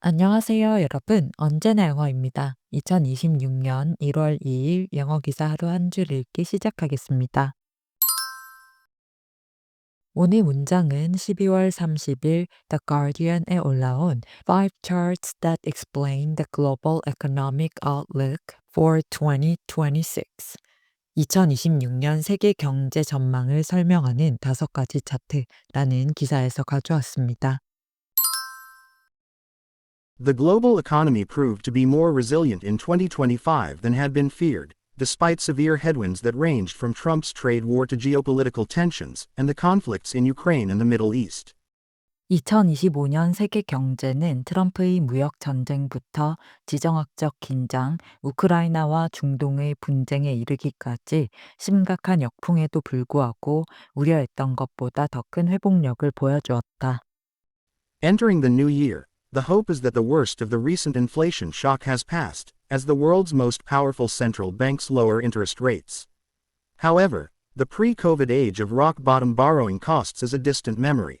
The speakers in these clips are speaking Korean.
안녕하세요, 여러분. 언제나 영어입니다. 2026년 1월 2일 영어 기사 하루 한 줄 읽기 시작하겠습니다. 오늘 문장은 12월 30일 The Guardian에 올라온 Five Charts That Explain the Global Economic Outlook for 2026 2026년 세계 경제 전망을 설명하는 다섯 가지 차트라는 기사에서 가져왔습니다. The global economy proved to be more resilient in 2025 than had been feared, despite severe headwinds that ranged from Trump's trade war to geopolitical tensions and the conflicts in Ukraine and the Middle East. 2025년 세계 경제는 트럼프의 무역 전쟁부터 지정학적 긴장, 우크라이나와 중동의 분쟁에 이르기까지 심각한 역풍에도 불구하고 우려했던 것보다 더 큰 회복력을 보여주었다. Entering the new year, the hope is that the worst of the recent inflation shock has passed, as the world's most powerful central banks lower interest rates. However, the pre COVID age of rock bottom borrowing costs is a distant memory.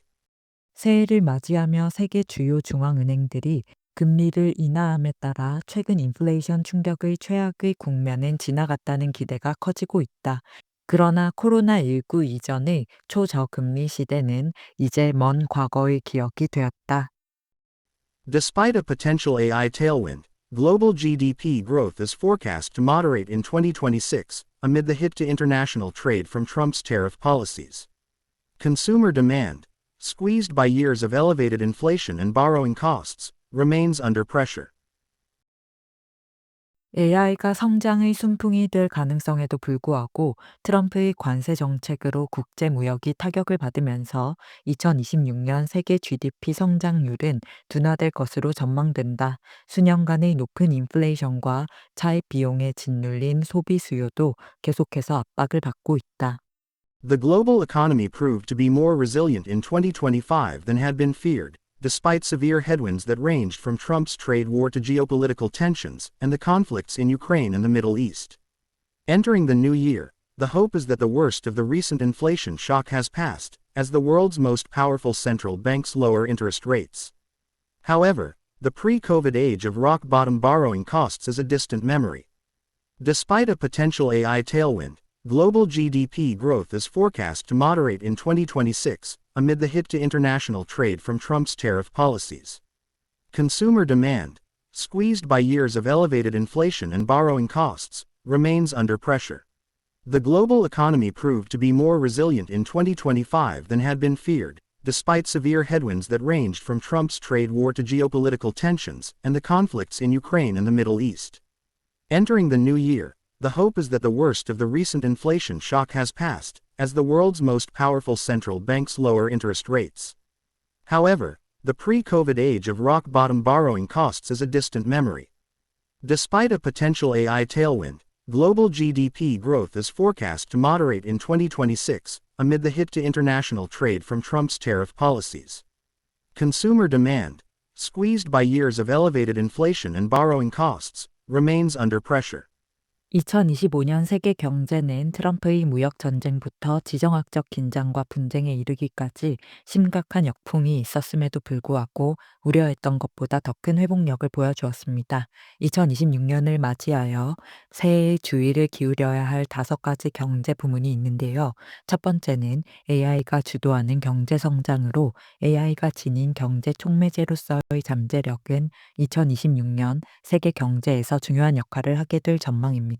새해를 맞이하며 세계 주요 중앙은행들이 금리를 인하함에 따라 최근 인플레이션 충격의 최악의 국면은 지나갔다는 기대가 커지고 있다. 그러나 코로나19 이전의 초저금리 시대는 이제 먼 과거의 기억이 되었다. Despite a potential AI tailwind, global GDP growth is forecast to moderate in 2026 amid the hit to international trade from Trump's tariff policies. Consumer demand, squeezed by years of elevated inflation and borrowing costs, remains under pressure. AI가 성장의 순풍이 될 가능성에도 불구하고 트럼프의 관세 정책으로 국제 무역이 타격을 받으면서 2026년 세계 GDP 성장률은 둔화될 것으로 전망된다. 수년간의 높은 인플레이션과 차입 비용에 짓눌린 소비 수요도 계속해서 압박을 받고 있다. The global economy proved to be more resilient in 2025 than had been feared, despite severe headwinds that ranged from Trump's trade war to geopolitical tensions and the conflicts in Ukraine and the Middle East. Entering the new year, the hope is that the worst of the recent inflation shock has passed, as the world's most powerful central banks lower interest rates. However, the pre COVID age of rock bottom borrowing costs is a distant memory. Despite a potential AI tailwind, global GDP growth is forecast to moderate in 2026 amid the hit to international trade from Trump's tariff policies. Consumer demand, squeezed by years of elevated inflation and borrowing costs, remains under pressure. The global economy proved to be more resilient in 2025 than had been feared, despite severe headwinds that ranged from Trump's trade war to geopolitical tensions and the conflicts in Ukraine and the Middle East. Entering the new year, the hope is that the worst of the recent inflation shock has passed, as the world's most powerful central banks lower interest rates. However, the pre COVID age of rock bottom borrowing costs is a distant memory. Despite a potential AI tailwind, global GDP growth is forecast to moderate in 2026 amid the hit to international trade from Trump's tariff policies. Consumer demand, squeezed by years of elevated inflation and borrowing costs, remains under pressure. 2025년 세계 경제는 트럼프의 무역 전쟁부터 지정학적 긴장과 분쟁에 이르기까지 심각한 역풍이 있었음에도 불구하고 우려했던 것보다 더 큰 회복력을 보여주었습니다. 2026년을 맞이하여 새해의 주의를 기울여야 할 다섯 가지 경제 부문이 있는데요. 첫 번째는 AI가 주도하는 경제 성장으로 AI가 지닌 경제 촉매제로서의 잠재력은 2026년 세계 경제에서 중요한 역할을 하게 될 전망입니다.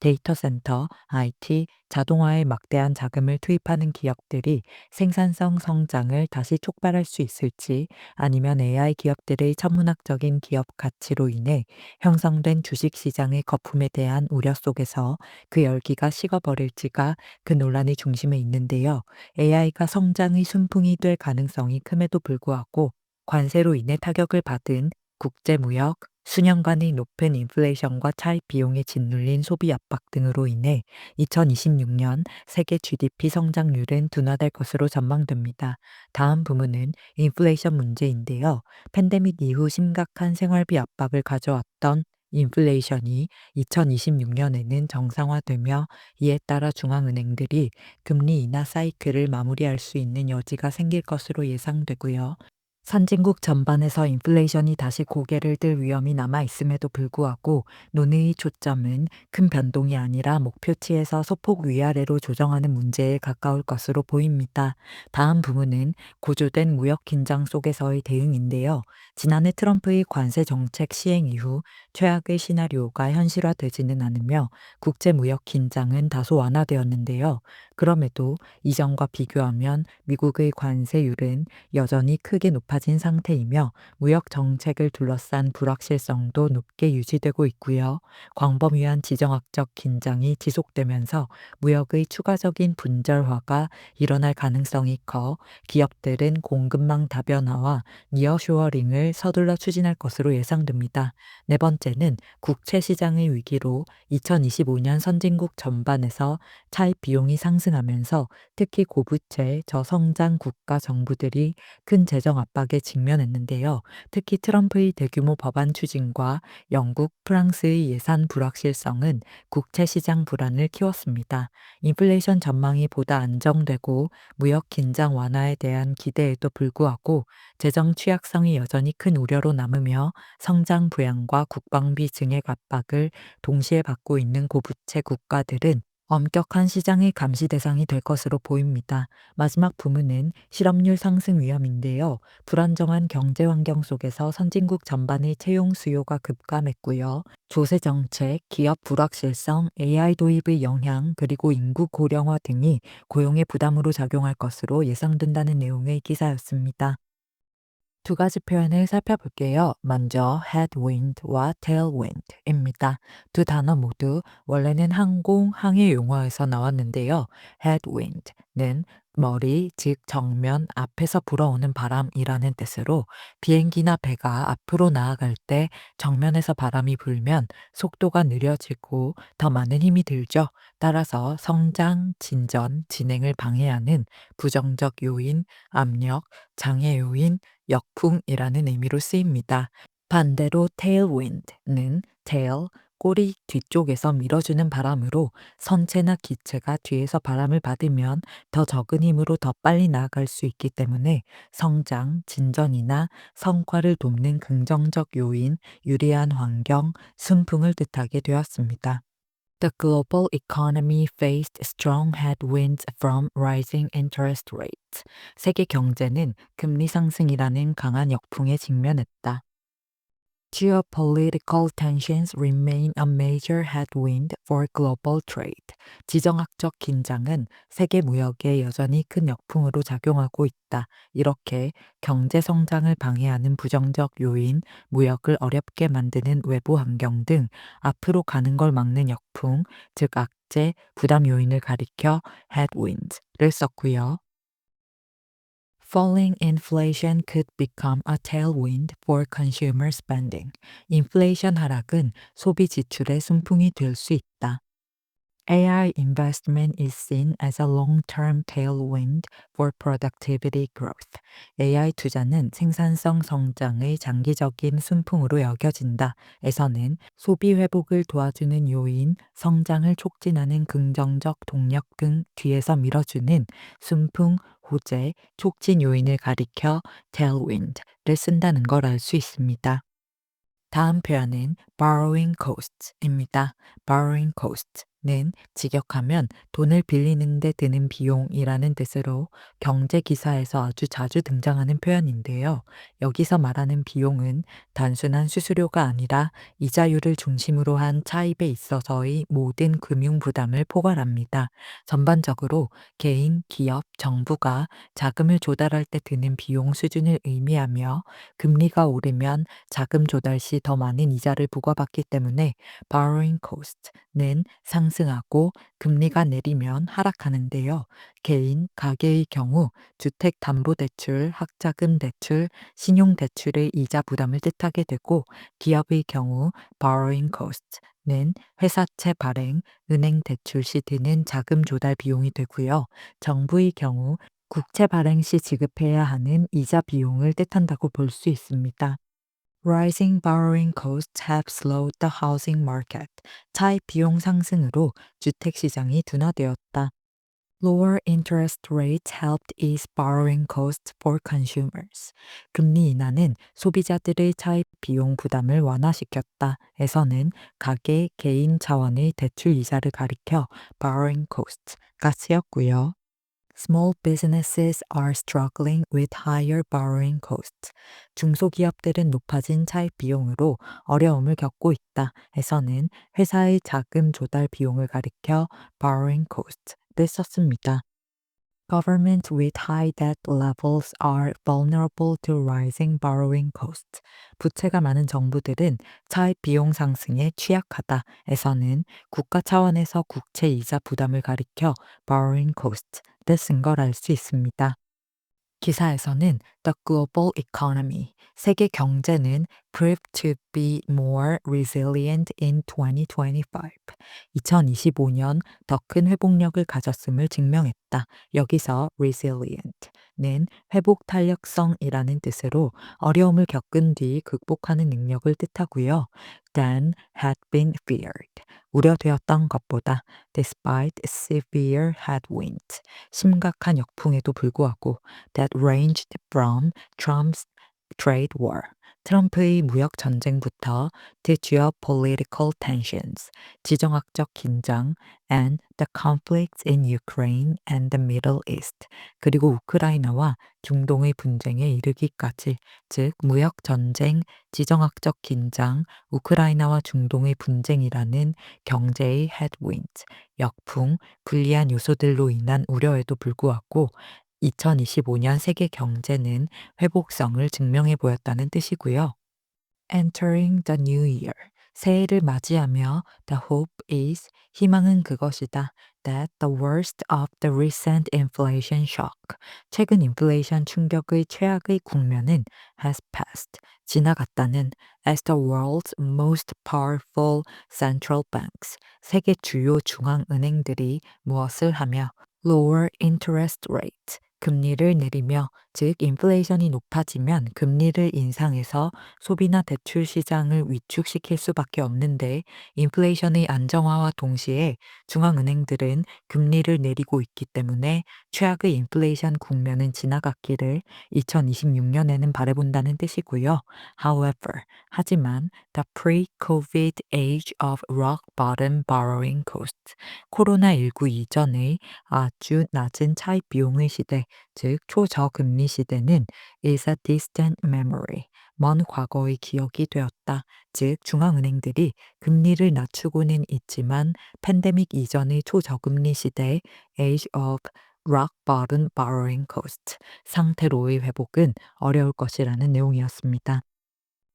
데이터 센터, IT, 자동화에 막대한 자금을 투입하는 기업들이 생산성 성장을 다시 촉발할 수 있을지 아니면 AI 기업들의 천문학적인 기업 가치로 인해 형성된 주식 시장의 거품에 대한 우려 속에서 그 열기가 식어버릴지가 그 논란의 중심에 있는데요. AI가 성장의 순풍이 될 가능성이 큼에도 불구하고 관세로 인해 타격을 받은 국제무역, 수년간의 높은 인플레이션과 차입 비용에 짓눌린 소비 압박 등으로 인해 2026년 세계 GDP 성장률은 둔화될 것으로 전망됩니다. 다음 부문은 인플레이션 문제인데요. 팬데믹 이후 심각한 생활비 압박을 가져왔던 인플레이션이 2026년에는 정상화되며 이에 따라 중앙은행들이 금리 인하 사이클을 마무리할 수 있는 여지가 생길 것으로 예상되고요. 선진국 전반에서 인플레이션이 다시 고개를 들 위험이 남아 있음에도 불구하고 논의의 초점은 큰 변동이 아니라 목표치에서 소폭 위아래로 조정하는 문제에 가까울 것으로 보입니다. 다음 부분은 고조된 무역 긴장 속에서의 대응인데요. 지난해 트럼프의 관세 정책 시행 이후 최악의 시나리오가 현실화되지는 않으며 국제 무역 긴장은 다소 완화되었는데요. 그럼에도 이전과 비교하면 미국의 관세율은 여전히 크게 높아 진 상태이며 무역 정책을 둘러싼 불확실성도 높게 유지되고 있고요. 광범위한 지정학적 긴장이 지속되면서 무역의 추가적인 분절화가 일어날 가능성이 커 기업들은 공급망 다변화와 니어쇼어링을 서둘러 추진할 것으로 예상됩니다. 네 번째는 국채 시장의 위기로 2025년 선진국 전반에서 차입 비용이 상승하면서 특히 고부채 저성장 국가 정부들이 큰 재정 압박에 직면했는데요. 특히 트럼프의 대규모 법안 추진과 영국, 프랑스의 예산 불확실성은 국채 시장 불안을 키웠습니다. 인플레이션 전망이 보다 안정되고 무역 긴장 완화에 대한 기대에도 불구하고 재정 취약성이 여전히 큰 우려로 남으며 성장 부양과 국방비 증액 압박을 동시에 받고 있는 고부채 국가들은 엄격한 시장의 감시 대상이 될 것으로 보입니다. 마지막 부문은 실업률 상승 위험인데요. 불안정한 경제 환경 속에서 선진국 전반의 채용 수요가 급감했고요. 조세 정책, 기업 불확실성, AI 도입의 영향, 그리고 인구 고령화 등이 고용의 부담으로 작용할 것으로 예상된다는 내용의 기사였습니다. 두 가지 표현을 살펴볼게요. 먼저 headwind와 tailwind입니다. 두 단어 모두 원래는 항공, 항해 용어에서 나왔는데요. headwind는 머리, 즉 정면 앞에서 불어오는 바람이라는 뜻으로 비행기나 배가 앞으로 나아갈 때 정면에서 바람이 불면 속도가 느려지고 더 많은 힘이 들죠. 따라서 성장, 진전, 진행을 방해하는 부정적 요인, 압력, 장애 요인, 역풍이라는 의미로 쓰입니다. 반대로 tailwind는 tail, 꼬리 뒤쪽에서 밀어주는 바람으로 선체나 기체가 뒤에서 바람을 받으면 더 적은 힘으로 더 빨리 나아갈 수 있기 때문에 성장, 진전이나 성과를 돕는 긍정적 요인, 유리한 환경, 순풍을 뜻하게 되었습니다. The global economy faced strong headwinds from rising interest rates. 세계 경제는 금리 상승이라는 강한 역풍에 직면했다. Geopolitical tensions remain a major headwind for global trade. 지정학적 긴장은 세계 무역에 여전히 큰 역풍으로 작용하고 있다. 이렇게 경제 성장을 방해하는 부정적 요인, 무역을 어렵게 만드는 외부 환경 등 앞으로 가는 걸 막는 역풍, 즉 악재, 부담 요인을 가리켜 headwinds를 썼고요. Falling inflation could become a tailwind for consumer spending. 인플레이션 하락은 소비 지출의 순풍이 될 수 있다. AI investment is seen as a long-term tailwind for productivity growth. AI 투자는 생산성 성장의 장기적인 순풍으로 여겨진다. 에서는 소비 회복을 도와주는 요인, 성장을 촉진하는 긍정적 동력 등 뒤에서 밀어주는 순풍, 호재, 촉진 요인을 가리켜 tailwind를 쓴다는 걸 알 수 있습니다. 다음 표현은 borrowing cost입니다. borrowing cost 는 직역하면 돈을 빌리는데 드는 비용이라는 뜻으로 경제 기사에서 아주 자주 등장하는 표현인데요. 여기서 말하는 비용은 단순한 수수료가 아니라 이자율을 중심으로 한 차입에 있어서의 모든 금융 부담을 포괄합니다. 전반적으로 개인, 기업, 정부가 자금을 조달할 때 드는 비용 수준을 의미하며 금리가 오르면 자금 조달 시 더 많은 이자를 부과받기 때문에 borrowing cost는 상승 하고 금리가 내리면 하락하는데요. 개인, 가계의 경우 주택담보대출, 학자금 대출, 신용대출의 이자 부담을 뜻하게 되고 기업의 경우 borrowing cost는 회사채 발행, 은행 대출 시 드는 자금 조달 비용이 되고요. 정부의 경우 국채 발행 시 지급해야 하는 이자 비용을 뜻한다고 볼 수 있습니다. Rising borrowing costs have slowed the housing market. 차입 비용 상승으로 주택 시장이 둔화되었다. Lower interest rates helped ease borrowing costs for consumers. 금리 인하는 소비자들의 차입 비용 부담을 완화시켰다. 에서는 가계 개인 차원의 대출 이자를 가리켜 borrowing cost가 쓰였고요. Small businesses are struggling with higher borrowing costs. 중소기업들은 높아진 차입 비용으로 어려움을 겪고 있다. 에서는 회사의 자금 조달 비용을 가리켜 borrowing cost를 썼습니다. Governments with high debt levels are vulnerable to rising borrowing costs. 부채가 많은 정부들은 차입 비용 상승에 취약하다. 에서는 국가 차원에서 국채 이자 부담을 가리켜 borrowing cost 를쓴걸 알 수 있습니다. 기사에서는 The global economy, 세계 경제는 proved to be more resilient in 2025. 2025년 더 큰 회복력을 가졌음을 증명했다. 여기서 resilient는 회복 탄력성이라는 뜻으로 어려움을 겪은 뒤 극복하는 능력을 뜻하고요. Than had been feared. 우려되었던 것보다 despite severe headwinds. 심각한 역풍에도 불구하고 that ranged from Trump's trade war. 트럼프의 무역 전쟁부터 the geopolitical tensions, 지정학적 긴장 and the conflicts in Ukraine and the Middle East, 그리고 우크라이나와 중동의 분쟁에 이르기까지, 즉 무역 전쟁, 지정학적 긴장, 우크라이나와 중동의 분쟁이라는 경제의 headwinds, 역풍, 불리한 요소들로 인한 우려에도 불구하고 2025년 세계 경제는 회복성을 증명해 보였다는 뜻이고요. Entering the new year. 새해를 맞이하며 the hope is 희망은 그것이다. that the worst of the recent inflation shock. 최근 인플레이션 충격의 최악의 국면은 has passed. 지나갔다는 as the world's most powerful central banks. 세계 주요 중앙은행들이 무엇을 하며 lower interest rate. 금리를 내리며 즉 인플레이션이 높아지면 금리를 인상해서 소비나 대출 시장을 위축시킬 수밖에 없는데 인플레이션의 안정화와 동시에 중앙은행들은 금리를 내리고 있기 때문에 최악의 인플레이션 국면은 지나갔기를 2026년에는 바라본다는 뜻이고요. However, 하지만 the pre-COVID age of rock bottom borrowing costs 코로나19 이전의 아주 낮은 차입 비용의 시대 즉 초저금리 시대는 is a distant memory, 먼 과거의 기억이 되었다. 즉 중앙은행들이 금리를 낮추고는 있지만 팬데믹 이전의 초저금리 시대 age of rock bottom borrowing cost 상태로의 회복은 어려울 것이라는 내용이었습니다.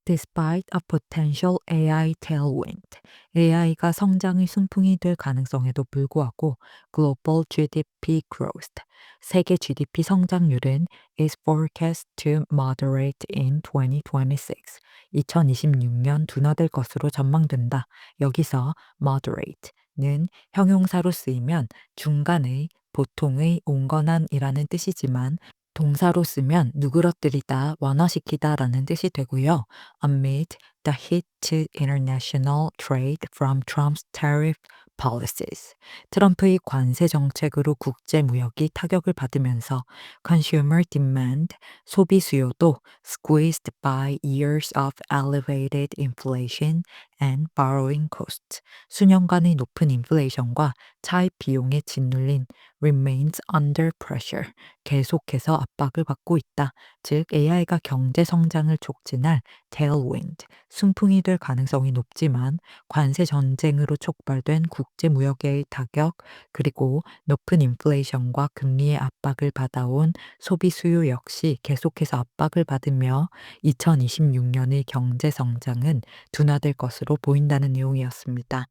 Despite a potential AI tailwind, AI가 성장의 순풍이 될 가능성에도 불구하고 global GDP growth, 세계 GDP 성장률은 is forecast to moderate in 2026. 2026년 둔화될 것으로 전망된다. 여기서 moderate는 형용사로 쓰이면 중간의 보통의 온건한이라는 뜻이지만 동사로 쓰면 누그러뜨리다, 완화시키다 라는 뜻이 되고요. Amid the hit to international trade from Trump's tariff policies. 트럼프의 관세 정책으로 국제 무역이 타격을 받으면서 consumer demand, 소비 수요도 squeezed by years of elevated inflation and borrowing costs. 수년간의 높은 인플레이션과 차입 비용에 짓눌린 remains under pressure. 계속해서 압박을 받고 있다. 즉 AI가 경제 성장을 촉진할 tailwind, 순풍이 될 가능성이 높지만 관세 전쟁으로 촉발된 국제 무역의 타격 그리고 높은 인플레이션과 금리의 압박을 받아온 소비 수요 역시 계속해서 압박을 받으며 2026년의 경제 성장은 둔화될 것으로 보인다는 내용이었습니다.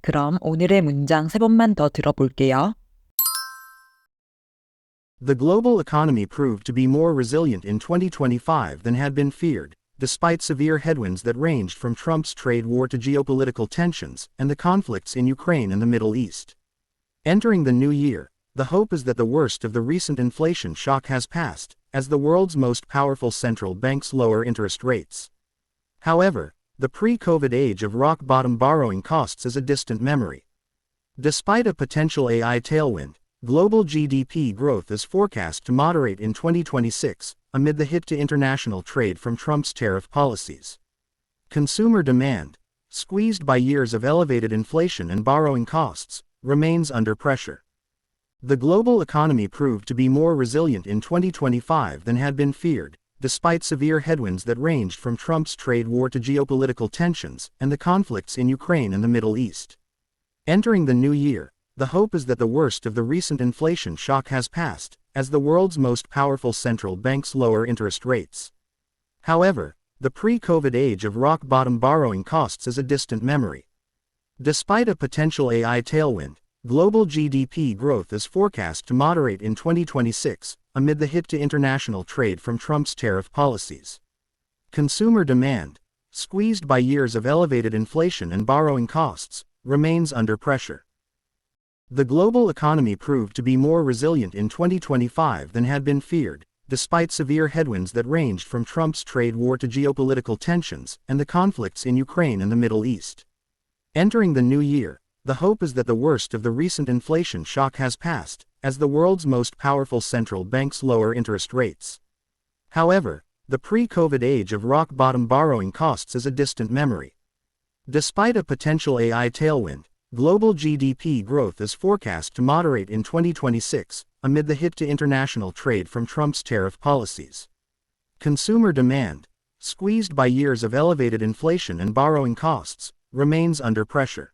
그럼 오늘의 문장 세 번만 더 들어볼게요. The global economy proved to be more resilient in 2025 than had been feared, despite severe headwinds that ranged from Trump's trade war to geopolitical tensions and the conflicts in Ukraine and the Middle East. Entering the new year, the hope is that the worst of the recent inflation shock has passed, as the world's most powerful central banks lower interest rates. However, the pre COVID age of rock bottom borrowing costs is a distant memory. Despite a potential AI tailwind, global GDP growth is forecast to moderate in 2026 amid the hit to international trade from Trump's tariff policies. Consumer demand, squeezed by years of elevated inflation and borrowing costs, remains under pressure. The global economy proved to be more resilient in 2025 than had been feared, despite severe headwinds that ranged from Trump's trade war to geopolitical tensions and the conflicts in Ukraine and the Middle East. Entering the new year, the hope is that the worst of the recent inflation shock has passed, as the world's most powerful central banks lower interest rates. However, the pre-COVID age of rock-bottom borrowing costs is a distant memory. Despite a potential AI tailwind, global GDP growth is forecast to moderate in 2026 amid the hit to international trade from Trump's tariff policies. Consumer demand, squeezed by years of elevated inflation and borrowing costs, remains under pressure. The global economy proved to be more resilient in 2025 than had been feared, despite severe headwinds that ranged from Trump's trade war to geopolitical tensions and the conflicts in Ukraine and the Middle East. Entering the new year, the hope is that the worst of the recent inflation shock has passed, as the world's most powerful central banks lower interest rates. However, the pre-COVID age of rock-bottom borrowing costs is a distant memory. Despite a potential AI tailwind, global GDP growth is forecast to moderate in 2026 amid the hit to international trade from Trump's tariff policies. Consumer demand, squeezed by years of elevated inflation and borrowing costs, remains under pressure.